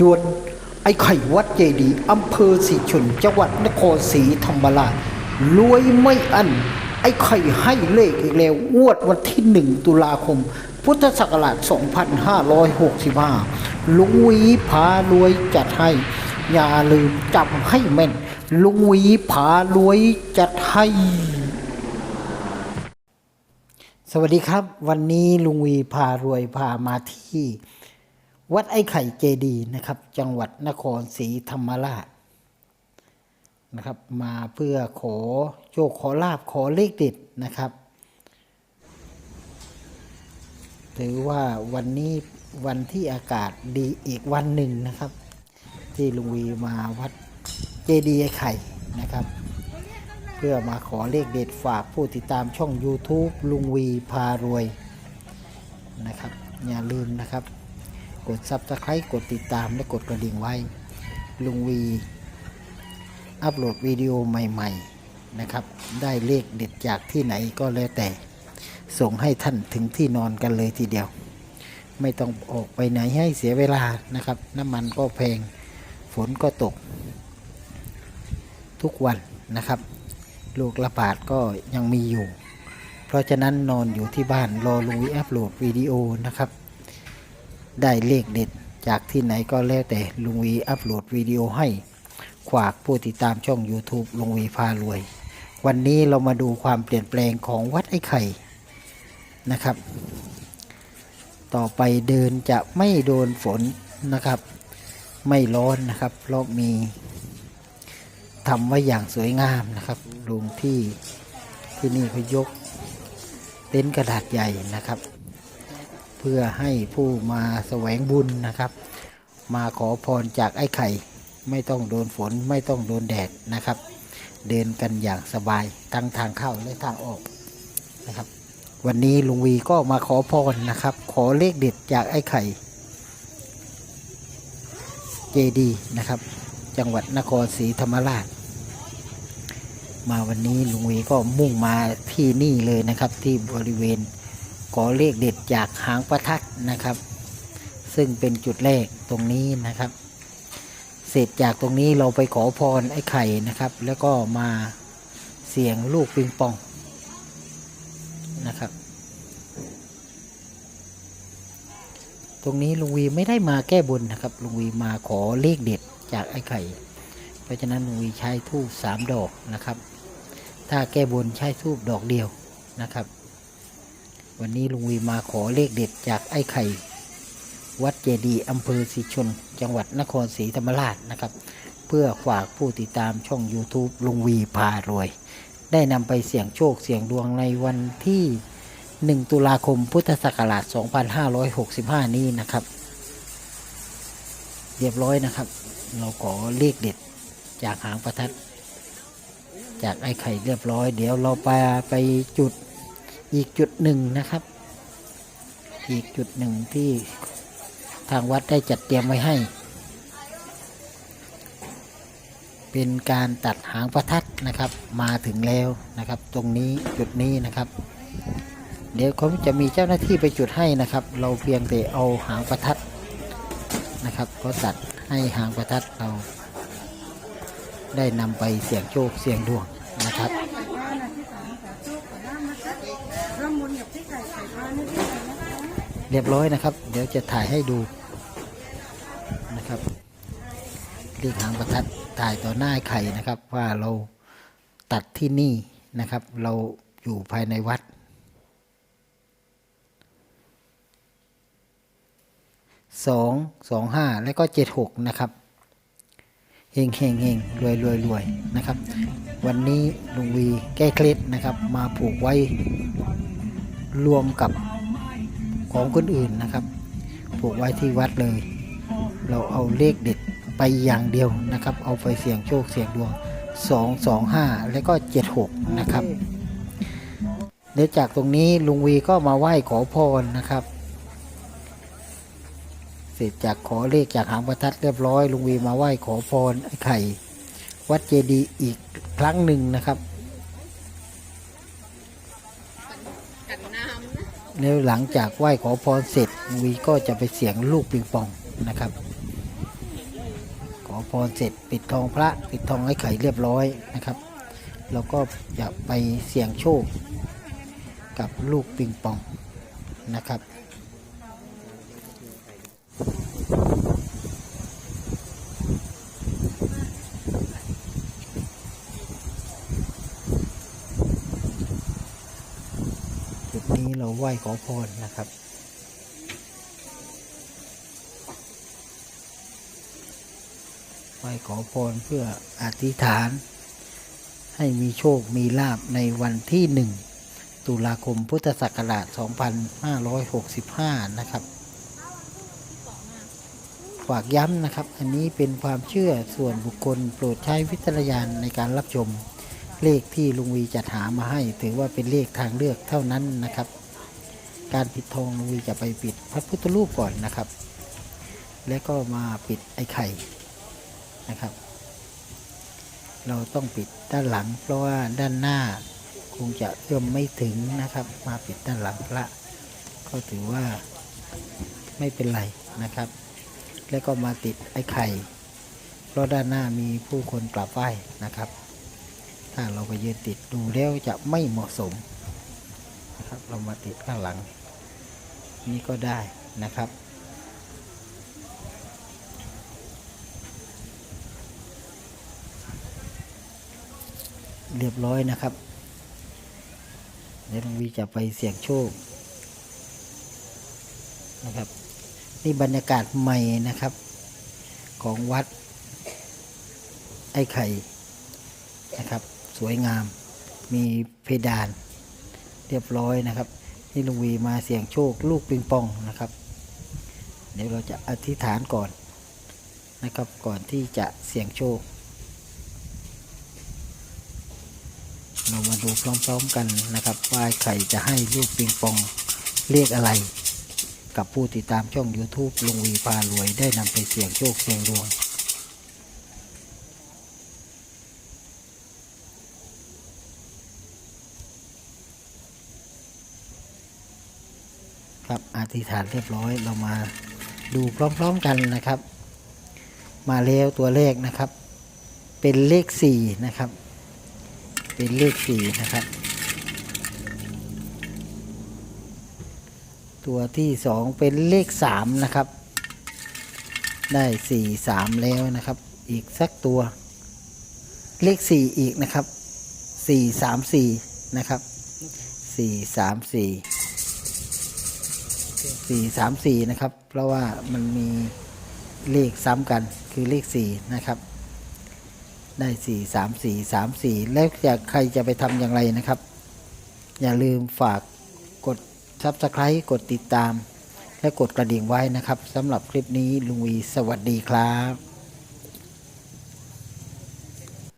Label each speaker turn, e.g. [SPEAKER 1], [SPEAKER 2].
[SPEAKER 1] ดวนไอ้ไข่วัดเจดีอำเภอศรีชนจังหวัดนครศรีธรรมราชรวยไม่อัน ไอ้ไข่ให้เลขอีกแล้วงวดวันที่หนึ่งตุลาคม พุทธศักราช 2565 ลุงวีพารวยจัดให้ อย่าลืมจำให้แม่น ลุงวีพารวยจัดให้สวัสดีครับ วันนี้ลุงวีพารวยพามาที่ วัดไอ้ไข่เจดีนะครับ จังหวัดนครศรีธรรมราชนะครับ มาเพื่อขอโชคขอลาบขอเลขเด็ดนะครับ ถือว่าวันนี้วันที่อากาศดีอีกวันหนึ่งนะครับ ที่ลุงวีมาวัดเจดีไอ้ไข่นะครับ เพื่อมาขอเลขเด็ดฝากผู้ติดตามช่อง YouTube ลุงวีพารวยนะครับ อย่าลืมนะครับ กด Subscribe กดติดตามและกดกระดิ่งไว้ ลุงวีอัปโหลดวิดีโอใหม่ๆนะครับ ได้เลขเด็ดจากที่ไหนก็แล้วแต่ ส่งให้ท่านถึงที่นอนกันเลยทีเดียว ไม่ต้องออกไปไหนให้เสียเวลานะครับ น้ำมันก็แพงฝนก็ตก ทุกวันนะครับลูกระบาดก็ยังมีอยู่ เพราะฉะนั้นนอนอยู่ที่บ้านรอลุงวิอัพโหลดวิดีโอนะครับ ได้เลขเด็ด จากที่ไหนก็แล้วแต่ลุงวีอัพโหลดวิดีโอให้ขวากผู้ติดตามช่อง YouTube ลุงวีพารวย วันนี้เรามาดูความเปลี่ยนแปลงของวัดไอ้ไข่นะครับ ต่อไปเดินจะไม่โดนฝนนะครับ ไม่ร้อนนะครับ เพราะมีทำไว้อย่างสวยงามนะครับลุงที่ที่นี่เขายกเต็นท์กระดาษใหญ่นะครับ พื่อให้ผู้มาแสวงบุญนะครับ มาขอพรจากไอ้ไข่ ไม่ต้องโดนฝนไม่ต้องโดนแดดนะครับ เดินกันอย่างสบายทั้งทางเข้าและทางออกนะครับ วันนี้ลุงวีก็มาขอพรนะครับ ขอเลขเด็ดจากไอ้ไข่เจดีนะครับ จังหวัดนครศรีธรรมราช มาวันนี้ลุงวีก็มุ่งมาที่นี่เลยนะครับที่บริเวณ ขอเลขเด็ดจากหางประทัดนะครับ ซึ่งเป็นจุดแรกตรงนี้นะครับ เสร็จจากตรงนี้เราไปขอพรไอ้ไข่นะครับ แล้วก็มาเสี่ยงลูกปิงปองนะครับ ตรงนี้ลุงวีไม่ได้มาแก้บนนะครับลุงวีมาขอเลขเด็ดจากไอ้ไข่ เพราะฉะนั้นลุงวีใช้ทูบสามดอกนะครับ ถ้าแก้บนใช้ทูบดอกเดียวนะครับ วันนี้ลุงวีมาขอเลขเด็ดจากไอ้ไข่ วัดเจดีอำเภอศรีชน จังหวัดนครศรีธรรมราชนะครับ เพื่อฝากผู้ติดตามช่อง YouTube ลุงวีพารวย ได้นำไปเสี่ยงโชคเสี่ยงดวงในวันที่ 1 ตุลาคมพุทธศักราช 2565 นี้นะครับ เรียบร้อยนะครับ เราขอเลขเด็ดจากหางประทัด จากไอ้ไข่เรียบร้อย เดี๋ยวเราไปไปจุด อีกจุดหนึ่งนะครับ อีกจุดหนึ่งที่ทางวัดได้จัดเตรียมไว้ให้ เป็นการตัดหางประทัดนะครับ มาถึงแล้วนะครับ ตรงนี้จุดนี้นะครับ เดี๋ยวเขาจะมีเจ้าหน้าที่ไปจุดให้นะครับ เราเพียงแต่เอาหางประทัดนะครับก็ตัดให้หางประทัดเราได้นำไปเสี่ยงโชคเสี่ยงดวงนะครับ
[SPEAKER 2] ร่ำมุนกับพี่ไก่ไข่ปลานี่พี่ไก่นะคะ
[SPEAKER 1] เรียบร้อยนะครับ เดี๋ยวจะถ่ายให้ดูนะครับเรียกหางประทัดถ่ายต่อหน้าไข่นะครับ ว่าเราตัดที่นี่นะครับ เราอยู่ภายในวัด สองสองห้าแล้วก็เจ็ดหกนะครับเฮงเฮงเฮงรวยรวยรวยนะครับ วันนี้ลุงวีแก้เคล็ดนะครับ มาผูกไว้ รวมกับของคนอื่นนะครับผูกไว้ที่วัดเลย เราเอาเลขเด็ดไปอย่างเดียวนะครับ เอาไปเสี่ยงโชคเสี่ยงดวงสองสองห้าแล้วก็เจ็ดหกนะครับเดี๋ยวจากตรงนี้ลุงวีก็มาไหว้ขอพรนะครับ เสร็จจากขอเลขจากหางประทัดเรียบร้อยลุงวีมาไหว้ขอพรไอ้ไข่ วัดเจดีย์อีกครั้งหนึ่งนะครับ แล้วหลังจากไหว้ขอพรเสร็จวีก็จะไปเสียงลูกปิงปองนะครับ ขอพรเสร็จปิดทองพระปิดทองไอ้ไข่เรียบร้อยนะครับเราก็จะไปเสี่ยงโชคกับลูกปิงปองนะครับ จุดนี้เรา ไหว้ขอพรนะครับ ไหว้ขอพรเพื่ออธิษฐาน ให้มีโชคมีลาบในวันที่หนึ่งตุลาคมพุทธศักราช 2565 นะครับ ฝากย้ำนะครับ อันนี้เป็นความเชื่อส่วนบุคคลโปรดใช้วิจารณญาณในการรับชม เลขที่ลุงวีจัดหามาให้ ถือว่าเป็นเลขทางเลือกเท่านั้นนะครับ การปิดทองลุงวีจะไปปิดพระพุทธรูปก่อนนะครับ แล้วก็มาปิดไอ้ไข่นะครับ เราต้องปิดด้านหลัง เพราะว่าด้านหน้าคงจะเอื้อมไม่ถึงนะครับ มาปิดด้านหลังพระก็ถือว่าไม่เป็นไรนะครับ แล้วก็มาติดไอ้ไข่เพราะด้านหน้ามีผู้คนกราบไหว้นะครับ ถ้าเราไปยืนติดดูแล้วจะไม่เหมาะสมนะครับ เรามาติดข้างหลัง นี่ก็ได้นะครับ เรียบร้อยนะครับเดี๋ยวหลวงวีจะไปเสี่ยงโชคนะครับ นี่บรรยากาศใหม่นะครับ ของวัด ไอ้ไข่นะครับ สวยงามมีเพดานเรียบร้อยนะครับ นี่ลุงวีมาเสี่ยงโชคลูกปิงปองนะครับ เดี๋ยวเราจะอธิษฐานก่อนนะครับก่อนที่จะเสี่ยงโชค เรามาดูพร้อมๆกันนะครับว่าใครจะให้ลูกปิงปองเรียกอะไร กับผู้ติดตามช่อง YouTube ลุงวีพารวยได้นำไปเสี่ยงโชคเสี่ยงดวง ครับอธิษฐานเรียบร้อยเรามาดูพร้อมๆกันนะครับ มาแล้วตัวเลขนะครับ เป็นเลขสี่นะครับ เป็นเลขสี่นะครับ ตัวที่สองเป็นเลขสามนะครับ ได้สี่สามแล้วนะครับ อีกสักตัว เลขสี่อีกนะครับสี่สามสี่นะครับสี่สา สี่สามสี่นะครับ เพราะว่ามันมีเลขซ้ำกันคือเลขสี่นะครับ ได้สี่สามสี่สามสี่แล้วจะใครจะไปทำอย่างไรนะครับ อย่าลืมฝากกด Subscribe กดติดตาม และกดกระดิ่งไว้นะครับสำหรับคลิปนี้ลุงวีสวัสดีครับ